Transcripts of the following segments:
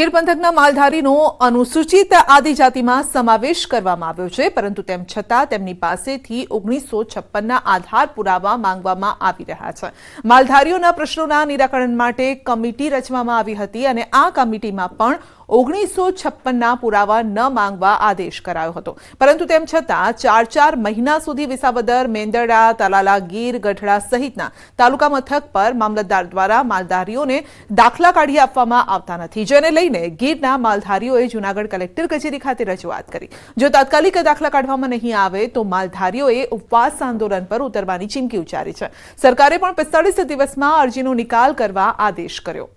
ગીર પંથકના માલધારીનો અનુસૂચિત આદિજાતિમાં સમાવેશ કરવામાં આવ્યો છે, પરંતુ તેમ છતાં તેમની પાસેથી ઓગણીસો છપ્પનના આધાર પુરાવા માંગવામાં આવી રહ્યા છે. માલધારીઓના પ્રશ્નોના નિરાકરણ માટે કમિટી રચવામાં આવી હતી અને આ કમિટીમાં પણ ઓગણીસો છપ્પનના પુરાવા ન માંગવા આદેશ કરાયો હતો. પરંતુ તેમ છતાં ચાર ચાર મહિના સુધી વિસાવદર મેંદરડા તલાલા, ગીર, ગઢડા સહિતના તાલુકા મથક પર મામલતદાર દ્વારા માલધારીઓને દાખલા કાઢી આપવામાં આવતા નથી. જેને લઈને ગીરના માલધારીઓએ જૂનાગઢ કલેક્ટર કચેરી ખાતે રજૂઆત કરી. જો તાત્કાલિક દાખલા કાઢવામાં નહીં આવે તો માલધારીઓએ ઉપવાસ આંદોલન પર ઉતરવાની ચીમકી ઉચ્ચારી છે. સરકારે પણ પિસ્તાળીસ દિવસમાં અરજીનો નિકાલ કરવા આદેશ કર્યો.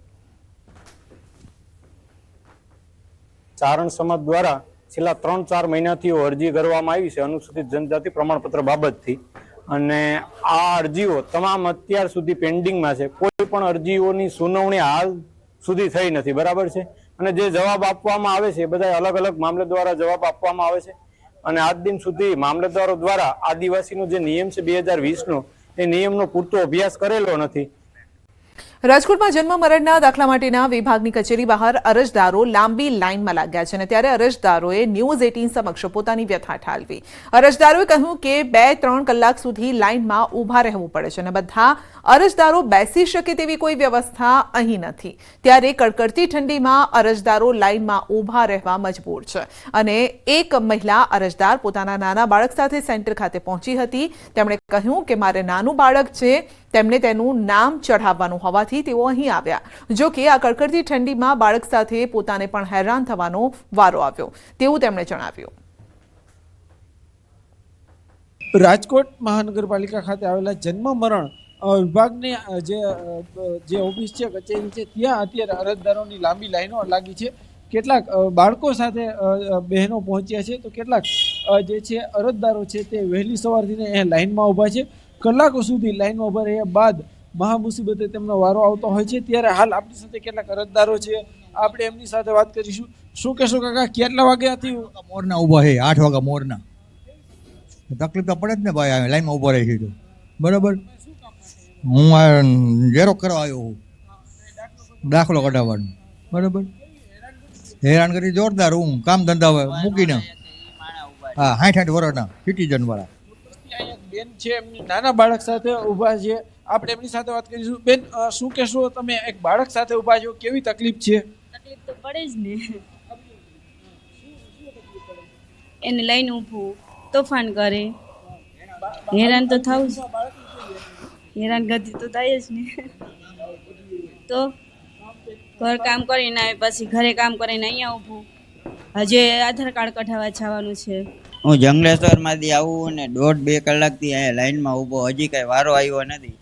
ચારણ સમાજ દ્વારા છેલ્લા ત્રણ ચાર મહિનાથી અરજી કરવામાં આવી છે. અનુસૂચિત જનજાતિ પ્રમાણપત્ર બાબતથી. અને આ અરજીઓ તમામ અત્યાર સુધી પેન્ડિંગમાં છે. કોઈ પણ અરજીઓની સુનાવણી હાલ સુધી થઈ નથી. બરાબર છે? અને જે જવાબ આપવામાં આવે છે, એ બધા અલગ અલગ મામલે દ્વારા જવાબ આપવામાં આવે છે. અને આજ દિન સુધી મામલતદારો દ્વારા આદિવાસીનો જે નિયમ છે, બે હજાર વીસનો, એ નિયમનો પૂરતો અભ્યાસ કરેલો નથી. રાજકોટમાં જન્મ મરણના દાખલા માટેના વિભાગની કચેરી બહાર અરજદારો લાંબી લાઇનમાં લાગ્યા છે અને ત્યારે અરજદારોએ ન્યૂઝ એટીન સમક્ષ પોતાની વ્યથા ઠાલવી. અરજદારોએ કહ્યું કે બે ત્રણ કલાક સુધી લાઇનમાં ઊભા રહેવું પડે છે અને બધા અરજદારો બેસી શકે તેવી કોઈ વ્યવસ્થા અહીં નથી. ત્યારે કડકડતી ઠંડીમાં અરજદારો લાઇનમાં ઊભા રહેવા મજબૂર છે અને એક મહિલા અરજદાર પોતાના નાના બાળક સાથે સેન્ટર ખાતે પહોંચી હતી. તેમણે કહ્યું કે, મારે નાનું બાળક છે તેમને તેનું નામ ચઢાવવાનું હોવાથી તેઓ અહીં આવ્યા, જો કે આ કડકડતી ઠંડીમાં બાળક સાથે પોતાને પણ હેરાન થવાનો વારો આવ્યો, તેવું તેમણે જણાવ્યું. રાજકોટ મહાનગરપાલિકા ખાતે આવેલા જન્મ મરણ વિભાગની જે જે ઓફિસ છે, કચેરી છે, ત્યાં અત્યારે અરજદારોની લાંબી લાઈનો લાગી છે. કેટલાક બાળકો સાથે બહેનો પહોંચ્યા છે. તો કેટલાક જે છે, અરજદારો છે તે વહેલી સવારથી અહીંયા લાઈનમાં ઊભા છે. કલાકો સુધી લાઈનમાં ઊભા રહ્યા બાદ મહા મુસીબતે તેમનો વારો આવતો હોય છે. ત્યારે હાલ આપણી સાથે કેટલાક અરજદારો છે. આપણે એમની સાથે વાત કરીશું. શું કહેશો કાકા, કેટલા વાગ્યાથી મોરના ઊભા છે, આઠ વાગ્યા મોરના. તકલીફ તો પડે જ ને ભાઈ લાઈનમાં ઊભા રહી છે. બરાબર? હું આ ઝેરો કરવા આવ્યો હું દાખલો કઢાવવાનો. બરાબર? હેરાન કરી જોરદાર હું, કામ ધંધા મૂકીને. હા સાઠ સાઠ વર્ષના સિટીઝન વાળા. બેન છે એમની નાના બાળક સાથે ઊભા છે. આપણે એમની સાથે વાત કરીશું. બેન શું કહેશો તમે? એક બાળક સાથે ઊભા છો કેવી તકલીફ છે? તકલીફ તો પડે જ ને. એને લઈને ઊભું તોફાન કરે. હેરાન તો થવું જ. હેરાન ગતિ તો થાય જ ને. તો ઘર કામ કરીને આવે પછી ઘરે કામ કરીને અહીંયા ઊભું. હજે આધાર કાર્ડ કઢાવવા જવાનું છે. હું જંગલેશ્વરમાંથી આવું ને દોઢ બે કલાકથી અહીંયા લાઈનમાં ઊભો, હજી કાંઈ વારો આવ્યો નથી.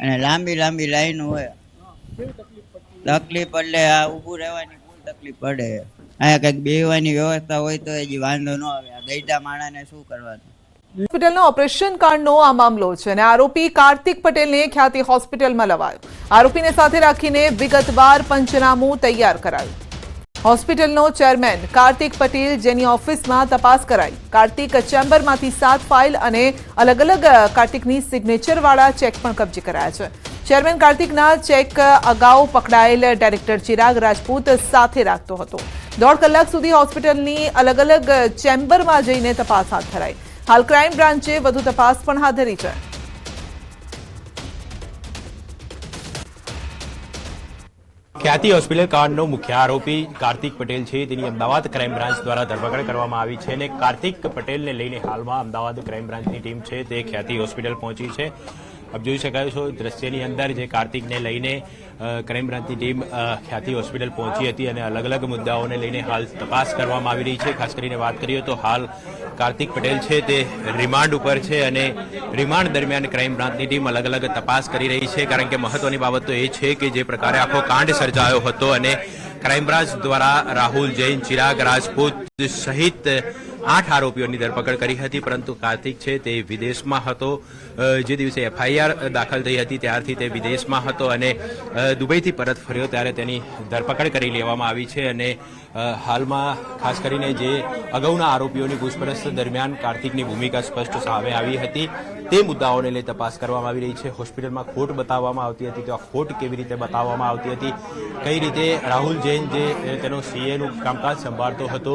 અને લાંબી લાંબી લાઈન હોય. તકલીફ એટલે આ ઊભું રહેવાની ફૂલ તકલીફ પડે. અહીંયા કંઈક બેવાની વ્યવસ્થા હોય તો હજી વાંધો ન આવે. આ ગઈઢા માણાને શું કરવાનું? હોસ્પિટલનો ઓપરેશન કાંડનો આ મામલો છે અને આરોપી કાર્તિક પટેલને ખ્યાતિ હોસ્પિટલમાં લવાયો. આરોપીને સાથે રાખીને વિગતવાર પંચનામું તૈયાર કરાયું. હોસ્પિટલનો ચેરમેન કાર્તિક પટેલ જેની ઓફિસમાં તપાસ કરાઈ. કાર્તિક ચેમ્બરમાંથી સાત ફાઇલ અને અલગ અલગ કાર્તિકની સિગ્નેચરવાળા ચેક પણ કબજે કરાયા છે. ચેરમેન કાર્તિકના ચેક અગાઉ પકડાયેલ ડાયરેક્ટર ચિરાગ રાજપૂત સાથે રાખતો હતો. દોઢ કલાક સુધી હોસ્પિટલની અલગ અલગ ચેમ્બરમાં જઈને તપાસ હાથ ધરાઈ. હાલ ક્રાઇમ બ્રાન્ચે વધુ તપાસ પણ હાથ ધરી છે. ખ્યાતિ હોસ્પિટલ કાંડનો મુખ્ય આરોપી કાર્તિક પટેલ છે. તેની અમદાવાદ ક્રાઇમ બ્રાન્ચ દ્વારા ધરપકડ કરવામાં આવી છે અને કાર્તિક પટેલને લઈને હાલમાં અમદાવાદ ક્રાઇમ બ્રાન્ચની ટીમ છે. તે ખ્યાતિ હોસ્પિટલ પહોંચી છે. આપ જોઈ શકાય છો, દ્રશ્યની અંદર જે કાર્તિકને લઈને ક્રાઇમ બ્રાન્ચની ટીમ ખ્યાતિ હોસ્પિટલ પહોંચી હતી અને અલગ અલગ મુદ્દાઓને લઈને હાલ તપાસ કરવામાં આવી રહી છે. ખાસ કરીને વાત કરીએ તો હાલ કાર્તિક પટેલ છે તે રિમાન્ડ ઉપર છે અને રિમાન્ડ દરમિયાન ક્રાઇમ બ્રાન્ચની ટીમ અલગ અલગ તપાસ કરી રહી છે. કારણ કે મહત્વની બાબત તો એ છે કે જે પ્રકારે આખો કાંડ સર્જાયો હતો અને ક્રાઇમ બ્રાન્ચ દ્વારા રાહુલ જૈન, ચિરાગ રાજપૂત સહિત આઠ આરોપીઓની ધરપકડ કરી હતી, પરંતુ કાર્તિક છે તે વિદેશમાં હતો. જે દિવસે એફઆઈઆર દાખલ થઈ હતી, ત્યારથી તે વિદેશમાં હતો અને દુબઈથી પરત ફર્યો ત્યારે તેની ધરપકડ કરી લેવામાં આવી છે અને હાલમાં ખાસ કરીને જે અગાઉના આરોપીઓની પૂછપરછ દરમિયાન કાર્તિકની ભૂમિકા સ્પષ્ટ સામે આવી હતી. તે મુદ્દાઓને લઈ તપાસ કરવામાં આવી રહી છે. હોસ્પિટલમાં ખોટ બતાવવામાં આવતી હતી. તો આ ખોટ કેવી રીતે બતાવવામાં આવતી હતી? કઈ રીતે રાહુલ જૈન જે તેનો સીએનું કામકાજ સંભાળતો હતો,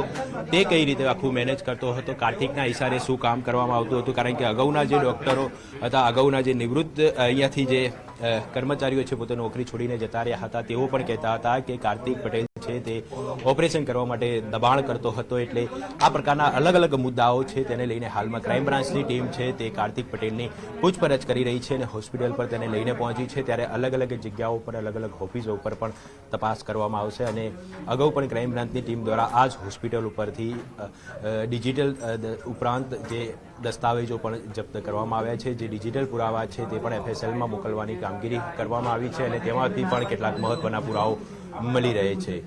તે કઈ રીતે આખું મેનેજ કરતો હતો? કાર્તિકના ઇશારે શું કામ કરવામાં આવતું હતું? કારણ કે અગાઉના જે ડોક્ટરો હતા, અગાઉના જે નિવૃત્ત અહીંયાથી જે કર્મચારીઓ છે, પોતે નોકરી છોડીને જતા રહ્યા હતા, તેઓ પણ કહેતા હતા કે કાર્તિક પટેલ છે તે ઓપરેશન કરવા માટે દબાણ કરતો હતો એટલે આ પ્રકારના અલગ અલગ મુદ્દાઓ છે તેને લઈને હાલમાં ક્રાઇમ બ્રાન્ચની ટીમ છે તે કાર્તિક પટેલની પૂછપરછ કરી રહી છે અને હોસ્પિટલ પર તેને લઈને પહોંચી છે ત્યારે અલગ અલગ જગ્યાઓ પર અલગ અલગ ઓફિસો ઉપર પણ તપાસ કરવામાં આવશે અને અગાઉ પણ ક્રાઇમ બ્રાન્ચની ટીમ દ્વારા આ જ હોસ્પિટલ ઉપરથી ડિજિટલ ઉપરાંત જે દસ્તાવેજો પણ જપ્ત કરવામાં આવ્યા છે, જે ડિજિટલ પુરાવા છે તે પણ એફએસએલમાં મોકલવાની કામગીરી કરવામાં આવી છે અને તેમાંથી પણ કેટલાક મહત્વના પુરાવો મળી રહે છે.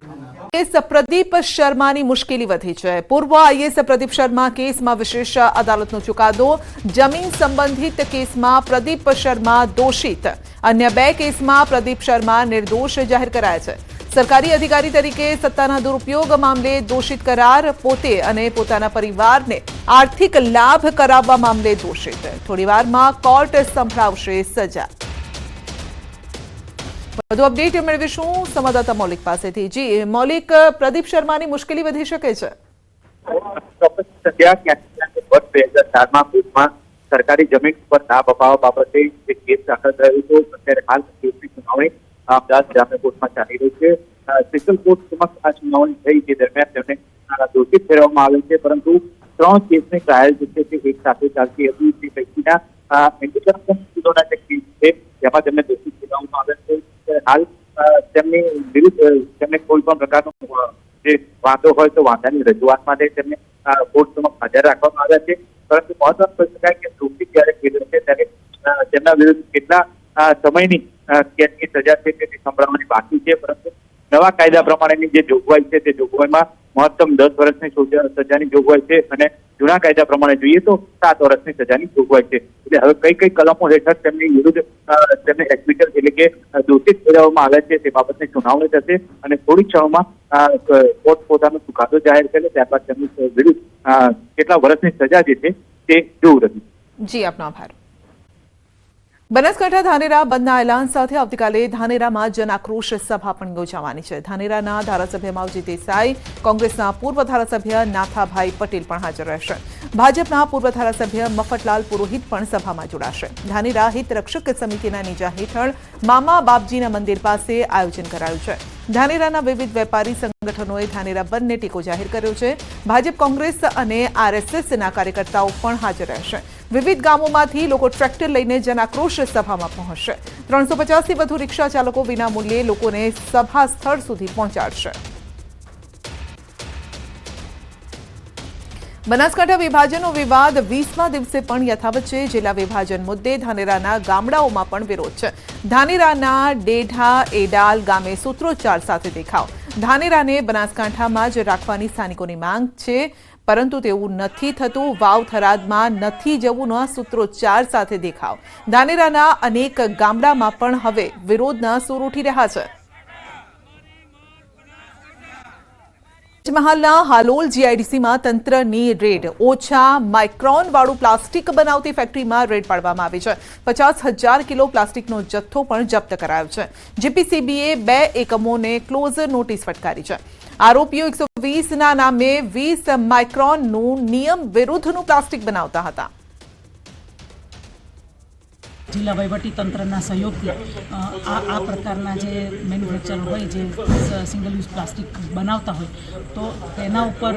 કેસ પ્રદીપ શર્માની મુશ્કેલી વધી છે. પૂર્વ આઈએસ પ્રદીપ શર્મા કેસમાં વિશેષ અદાલતનો ચુકાદો. જમીન સંબંધિત કેસમાં પ્રદીપ શર્મા દોષિત. અન્ય બે કેસમાં પ્રદીપ શર્મા નિર્દોષ જાહેર કરાયા છે. સરકારી અધિકારી તરીકે સત્તાના દુરુપયોગ મામલે દોષિત કરાર પોતે અને પોતાના પરિવારને આર્થિક લાભ કરાવવા મામલે દોષિત. થોડીવારમાં કોર્ટ સંભળાવશે સજા. વધુ અપડેટ મેળવીશું. સંવાદદાતા મૌલિક પાસેથી. જી મૌલિક પ્રદીપ શર્માની મુશ્કેલી વધી શકે છે? ચોક્કસ સંધ્યા ક્યાંથી ક્યાંક વર્ષ બે હજાર ચારમાં ભુજમાં સરકારી જમીન ઉપર દાબ અપાવવા બાબતે જે કેસ દાખલ થયો હતો અત્યારે હાલ કેસની સુનાવણી અમદાવાદ ગ્રામ્ય કોર્ટમાં ચાલી રહી છે. અ, સ્પેશિયલ કોર્ટ સમક્ષ આ સુનાવણી થઈ જે દરમિયાન તેમને અ, દોષિત ઠેરવવામાં આવે છે પરંતુ ત્રણ કેસની ટ્રાયલ જે છે તે એક સાથે ચાલતી હતી. તે પૈકીના અ, ઇન્ડિપેન્ડન્ટ સ્કૂલોના જે કેસ છે જેમાં તેમને દોષિત ઠેરવવામાં આવે છે ત્યારે હાલ તેમની વિરુદ્ધ તેમને કોઈ પણ પ્રકારનો જે વાંધો હોય તો વાંધાની રજૂઆત માટે તેમને કોર્ટ હાજર રાખવામાં આવ્યા છે. પરંતુ મહત્વનું કહી શકાય કે દોષી જ્યારે ખેડૂત ત્યારે તેમના વિરુદ્ધ કેટલા સમયની કેદની સજા છે તે સંભળાવવાની બાકી છે. પરંતુ નવા કાયદા પ્રમાણેની જે જોગવાઈ છે, તે જોગવાઈમાં મહત્તમ દસ વર્ષની સોજા- સજાની જોગવાઈ છે અને જૂના કાયદા પ્રમાણે જોઈએ તો સાત વર્ષની સજાની જોગવાઈ છે. એટલે હવે કઈ કઈ કલમો હેઠળ તેમની વિરુદ્ધ તેમને એક્વિટલ એટલે કે દોષિત ઠેરવવામાં આવે છે તે બાબતની સુનાવણી થશે અને થોડી ક્ષણોમાં કોર્ટ પોતાનો ચુકાદો જાહેર કરે ત્યારબાદ તેમની વિરુદ્ધ કેટલા વર્ષની સજા જે છે તે જોવું રહ્યું. જી, આપનો આભાર. બનાસકાંઠા ધાનેરા બંધના એલાન સાથે આવતીકાલે ધાનેરામાં જન આક્રોશ સભા પણ યોજાવાની છે. ધાનેરાના ધારાસભ્ય માવજી દેસાઈ, કોંગ્રેસના પૂર્વ ધારાસભ્ય નાથાભાઈ પટેલ પણ હાજર રહેશે. ભાજપના પૂર્વ ધારાસભ્ય મફતલાલ પુરોહિત પણ સભામાં જોડાશે. ધાનેરા હિત રક્ષક સમિતિના નીજા હેઠળ મામા બાપજીના મંદિર પાસે આયોજન કરાયું છે. ધાનેરાના વિવિધ વેપારી સંગઠનોએ ધાનેરા બંધને ટેકો જાહેર કર્યો છે. ભાજપ, કોંગ્રેસ અને આરએસએસના કાર્યકર્તાઓ પણ હાજર રહેશે. વિવિધ ગામોમાંથી લોકો ટ્રેક્ટર લઈને જનાક્રોશ સભામાં પહોંચશે. ત્રણસો પચાસથી વધુ રિક્ષા ચાલકો વિના મૂલ્યે લોકોને સભા સ્થળ સુધી પહોંચાડશે. બનાસકાંઠા વિભાજનનો વિવાદ વીસમા દિવસે પણ યથાવત છે. જિલ્લા વિભાજન મુદ્દે ધાનેરાના ગામડાઓમાં પણ વિરોધ છે. ધાનેરાના ડેઢા એડાલ ગામે સૂત્રોચ્ચાર સાથે દેખાવ. ધાનેરાને બનાસકાંઠામાં જ રાખવાની સ્થાનિકોની માંગ છે. પરંતુ તેવું નથી થતું, વાવ થરાદમાં નથી જવું, ન સૂત્રોચ્ચાર સાથે દેખાવ. ધાનેરાના અનેક ગામડામાં પણ હવે વિરોધના સૂર ઉઠી રહ્યા છે. પંચમહાલના હાલોલ જીઆઈડીસીમાં તંત્રની રેડ. ઓછા માઇક્રોન વાળું પ્લાસ્ટિક બનાવતી ફેક્ટરીમાં રેડ પાડવામાં આવી છે. પચાસ હજાર કિલો પ્લાસ્ટિકનો જથ્થો પણ જપ્ત કરાયો છે. જીપીસીબીએ બે એકમોને ક્લોઝ નોટિસ ફટકારી છે. આરોપીઓ એકસો વીસના નામે વીસ માઇક્રોનનું નિયમ વિરુદ્ધનું પ્લાસ્ટિક બનાવતા હતા. જિલ્લા વહીવટી તંત્રના સહયોગથી આ આ પ્રકારના જે મેન્યુફેક્ચર હોય, જે સિંગલ યુઝ પ્લાસ્ટિક બનાવતા હોય, તો તેના ઉપર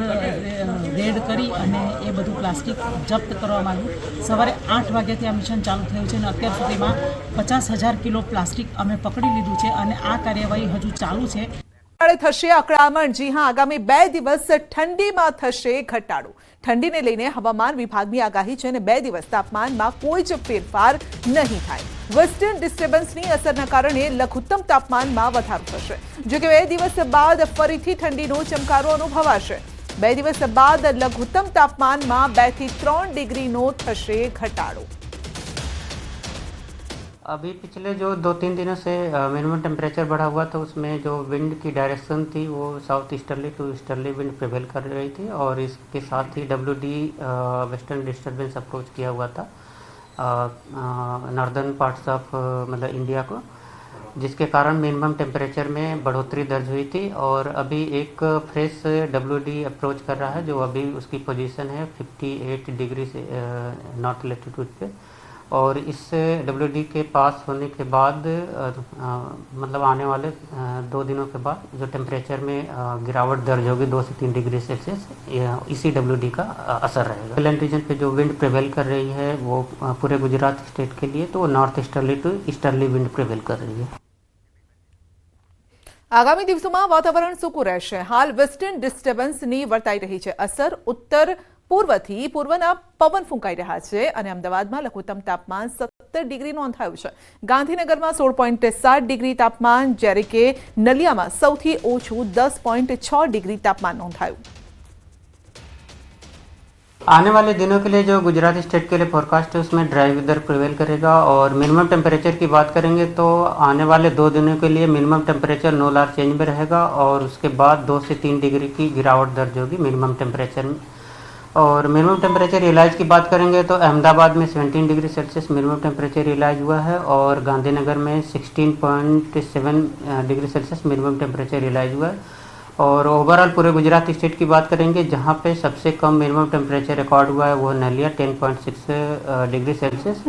રેડ કરી અને એ બધું પ્લાસ્ટિક જપ્ત કરવામાં આવ્યું. સવારે આઠ વાગ્યાથી આ મિશન ચાલુ થયું છે અને અત્યાર સુધીમાં પચાસ હજાર કિલો પ્લાસ્ટિક અમે પકડી લીધું છે અને આ કાર્યવાહી હજુ ચાલુ છે. થશે. અકળામણ જી હા, આગામી બે દિવસ ઠંડીમાં થશે ઘટાડો. ઠંડીને લઈને હવામાન વિભાગની આગાહી છે અને બે દિવસ તાપમાનમાં કોઈ જ ફેરફાર નહીં થાય. વેસ્ટર્ન ડિસ્ટર્બન્સની અસરના કારણે લઘુત્તમ તાપમાનમાં વધારો થશે. જો કે બે દિવસ બાદ ફરીથી ઠંડીનો ચમકારો અનુભવાશે. બે દિવસ બાદ લઘુત્તમ તાપમાનમાં બેથી ત્રણ ડિગ્રીનો થશે ઘટાડો. अभी पिछले जो दो तीन दिनों से मिनिमम टेम्परेचर बढ़ा हुआ था उसमें जो विंड की डायरेक्शन थी वो south easterly to easterly wind prevail कर रही थी और इसके साथ ही W D western disturbance approach किया हुआ था नॉर्दर्न पार्ट्स ऑफ़ मतलब इंडिया को, जिसके कारण मिनिमम टेम्परेचर में बढ़ोतरी दर्ज हुई थी और अभी एक फ्रेश डब्ल्यू डी अप्रोच कर रहा है जो अभी उसकी पोजीशन है 58 डिग्री से नॉर्थ लेटीट्यूड पे। और इस डब्ल्यू के पास होने के बाद अ, अ, मतलब आने वाले अ, दो दिनों के बाद जो टेम्परेचर में अ, गिरावट दर्ज होगी दो से तीन डिग्री सेल्सियस यह इसी डब्ल्यू का अ, असर रहेगा हिमालयन रीजन पे जो विंड प्रिवेल कर रही है वो अ, पूरे गुजरात स्टेट के लिए तो north easterly to easterly wind prevail कर रही है આગામી દિવસોમાં વાતાવરણ સૂકું રહેશે હાલ વેસ્ટર્ન ડિસ્ટર્બન્સની વર્તાઈ રહી છે અસર ઉત્તર પૂર્વથી પૂર્વના પવન ફૂંકાઈ રહ્યા છે અને અમદાવાદમાં લઘુત્તમ તાપમાન સત્તર ડિગ્રી નોંધાયું છે ગાંધીનગરમાં સોળ પોઈન્ટ સાત ડિગ્રી તાપમાન જ્યારે કે નલિયામાં સૌથી ઓછું દસ પોઈન્ટ છ ડિગ્રી તાપમાન નોંધાયું आने वाले दिनों के लिए जो गुजरात स्टेट के लिए फोरकास्ट है उसमें ड्राई वेदर प्रिवेल करेगा और मिनिमम टेम्परेचर की बात करेंगे तो आने वाले दो दिनों के लिए minimum temperature no large change में रहेगा और उसके बाद दो से तीन डिग्री की गिरावट दर्ज होगी मिनिमम टेम्परेचर में और मिनिमम टेम्परेचर रियलाइज़ की बात करेंगे तो अहमदाबाद में 17 degree Celsius minimum temperature realise हुआ है और गांधीनगर में 16.7 degree Celsius minimum temperature realise हुआ है। और ओवरऑल पूरे गुजरात स्टेट की बात करेंगे, जहाँ पे सबसे कम मिनिमम टेम्परेचर रिकॉर्ड हुआ है वो नलिया 10.6 डिग्री सेल्सियस